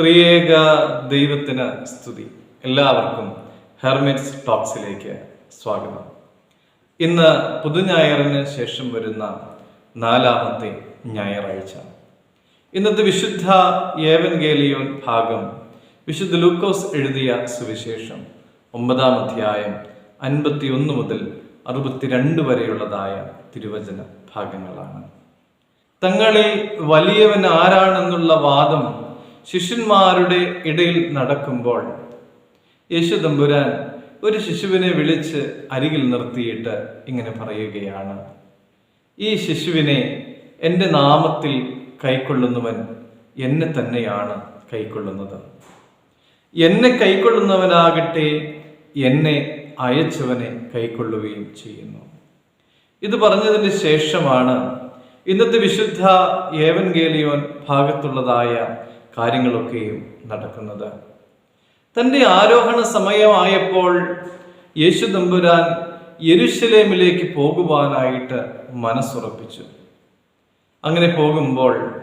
ത്രിയേക ദൈവത്തിന് സ്തുതി. എല്ലാവർക്കും ഹെർമിറ്റ്സ് ടോക്സിലേക്ക് സ്വാഗതം. ഇന്ന് പുതുഞായറിന് ശേഷം വരുന്ന നാലാമത്തെ ഞായറാഴ്ച. ഇന്നത്തെ വിശുദ്ധ ഏവൻഗേലിയോൻ ഭാഗം വിശുദ്ധ ലൂക്കോസ് എഴുതിയ സുവിശേഷം ഒമ്പതാം അധ്യായം അൻപത്തി ഒന്ന് മുതൽ അറുപത്തിരണ്ട് വരെയുള്ളതായ തിരുവചന ഭാഗങ്ങളാണ്. തങ്ങളിൽ വലിയവൻ ആരാണെന്നുള്ള വാദം ശിഷ്യന്മാരുടെ ഇടയിൽ നടക്കുമ്പോൾ യേശു തമ്പുരാൻ ഒരു ശിശുവിനെ വിളിച്ച് അരികിൽ നിർത്തിയിട്ട് ഇങ്ങനെ പറയുകയാണ് ഈ ശിശുവിനെ എന്റെ നാമത്തിൽ കൈക്കൊള്ളുന്നവൻ എന്നെ തന്നെയാണ് കൈക്കൊള്ളുന്നത്. എന്നെ കൈക്കൊള്ളുന്നവനാകട്ടെ എന്നെ അയച്ചവനെ കൈക്കൊള്ളുകയും ചെയ്യുന്നു. ഇത് പറഞ്ഞതിന് ശേഷമാണ് ഇന്നത്തെ വിശുദ്ധ ഏവൻഗേലിയോൻ ഭാഗത്തുള്ളതായ കാര്യങ്ങളൊക്കെയും നടക്കുന്നത്. തന്റെ ആരോഹണ സമയമായപ്പോൾ യേശു തമ്പുരാൻ യരുഷലേമിലേക്ക് പോകുവാനായിട്ട് മനസ്സുറപ്പിച്ചു. അങ്ങനെ പോകുമ്പോൾ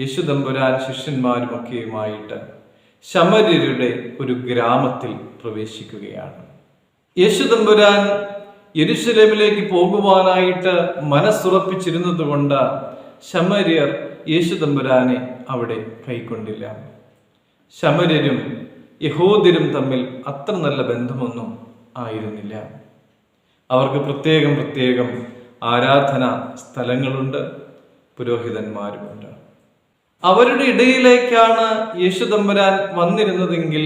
യേശു തമ്പുരാൻ ശിഷ്യന്മാരുമൊക്കെയുമായിട്ട് ശമര്യരുടെ ഒരു ഗ്രാമത്തിൽ പ്രവേശിക്കുകയാണ്. യേശു തമ്പുരാൻ യരുഷലേമിലേക്ക് പോകുവാനായിട്ട് മനസ്സുറപ്പിച്ചിരുന്നതുകൊണ്ട് ശമര്യർ യേശു തമ്പുരാനെ അവിടെ കൈക്കൊണ്ടില്ല. ശമരരും യഹോദരും തമ്മിൽ അത്ര നല്ല ബന്ധമൊന്നും ആയിരുന്നില്ല. അവർക്ക് പ്രത്യേകം പ്രത്യേകം ആരാധന സ്ഥലങ്ങളുണ്ട് പുരോഹിതന്മാരുമുണ്ട്. അവരുടെ ഇടയിലേക്കാണ് യേശു തമ്പുരാൻ വന്നിരുന്നതെങ്കിൽ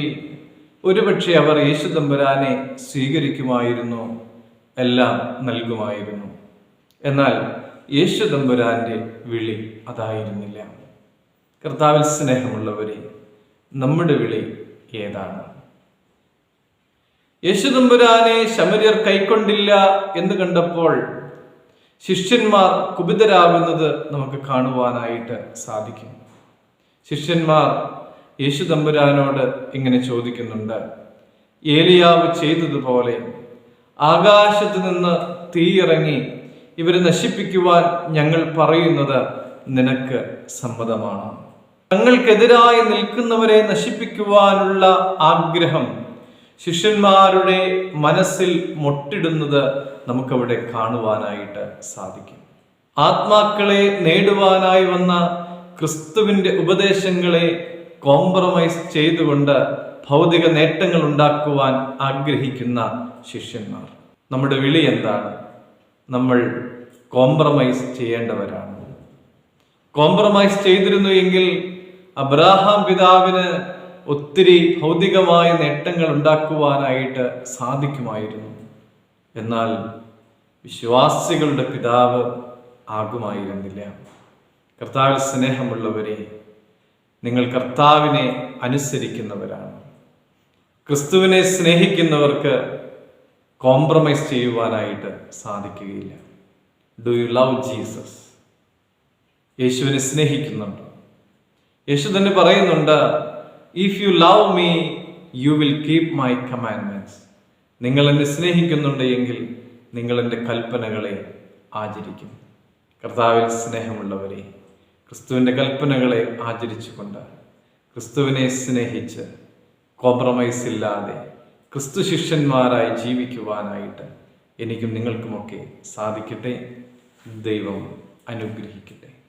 ഒരുപക്ഷെ അവർ യേശു തമ്പുരാനെ സ്വീകരിക്കുമായിരുന്നു എല്ലാം നൽകുമായിരുന്നു. എന്നാൽ യേശുദമ്പുരാന്റെ വിളി അതായിരുന്നില്ല. കർത്താവിൽ സ്നേഹമുള്ളവരെ നമ്മുടെ വിളി ഏതാണ്? യേശു തമ്പുരാനെ ശമരിയർ കൈക്കൊണ്ടില്ല എന്ന് കണ്ടപ്പോൾ ശിഷ്യന്മാർ കുപിതരാകുന്നത് നമുക്ക് കാണുവാനായിട്ട് സാധിക്കും. ശിഷ്യന്മാർ യേശു തമ്പുരാനോട് ഇങ്ങനെ ചോദിക്കുന്നുണ്ട്. ഏലിയാവ് ചെയ്തതുപോലെ ആകാശത്ത് നിന്ന് തീയിറങ്ങി ഇവരെ നശിപ്പിക്കുവാൻ ഞങ്ങൾ പറയുന്നത് നിനക്ക് സമ്മതമാണ്. തങ്ങൾക്കെതിരായി നിൽക്കുന്നവരെ നശിപ്പിക്കുവാനുള്ള ആഗ്രഹം ശിഷ്യന്മാരുടെ മനസ്സിൽ മുട്ടിടുന്നത് നമുക്കവിടെ കാണുവാനായിട്ട് സാധിക്കും. ആത്മാക്കളെ നേടുവാനായി വന്ന ക്രിസ്തുവിന്റെ ഉപദേശങ്ങളെ കോംപ്രമൈസ് ചെയ്തുകൊണ്ട് ഭൗതിക നേട്ടങ്ങൾ ഉണ്ടാക്കുവാൻ ആഗ്രഹിക്കുന്ന ശിഷ്യന്മാർ. നമ്മുടെ വിളി എന്താണ്? നമ്മൾ കോംപ്രമൈസ് ചെയ്യേണ്ടവരാണ്. കോംപ്രമൈസ് ചെയ്തിരുന്നു എങ്കിൽ അബ്രാഹാം പിതാവിന് ഒത്തിരി ഭൗതികമായ നേട്ടങ്ങൾ ഉണ്ടാക്കുവാനായിട്ട് സാധിക്കുമായിരുന്നു. എന്നാൽ വിശ്വാസികളുടെ പിതാവ് ആകുമായിരുന്നില്ല. കർത്താവിൽ സ്നേഹമുള്ളവരെ നിങ്ങൾ കർത്താവിനെ അനുസരിക്കുന്നവരാണ്. ക്രിസ്തുവിനെ സ്നേഹിക്കുന്നവർക്ക് കോംപ്രമൈസ് ചെയ്യുവാനായിട്ട് സാധിക്കുകയില്ല. ഡു യു ലവ് ജീസസ് യേശുവിനെ സ്നേഹിക്കുന്നുണ്ട്. യേശു തന്നെ പറയുന്നുണ്ട് if you love me you will keep my commandments നിങ്ങൾ എന്നെ സ്നേഹിക്കുന്നുണ്ട് എങ്കിൽ നിങ്ങൾ എന്റെ കൽപ്പനകളെ ആചരിക്കും. കർത്താവിൽ സ്നേഹമുള്ളവരെ ക്രിസ്തുവിന്റെ കൽപ്പനകളെ ആചരിച്ചുകൊണ്ട് ക്രിസ്തുവിനെ സ്നേഹിച്ച് കോംപ്രമൈസ് ഇല്ലാതെ ക്രിസ്തു ശിഷ്യന്മാരായി ജീവിക്കുവാനായിട്ട് എനിക്കും നിങ്ങൾക്കുമൊക്കെ സാധിക്കട്ടെ. ദൈവം അനുഗ്രഹിക്കട്ടെ.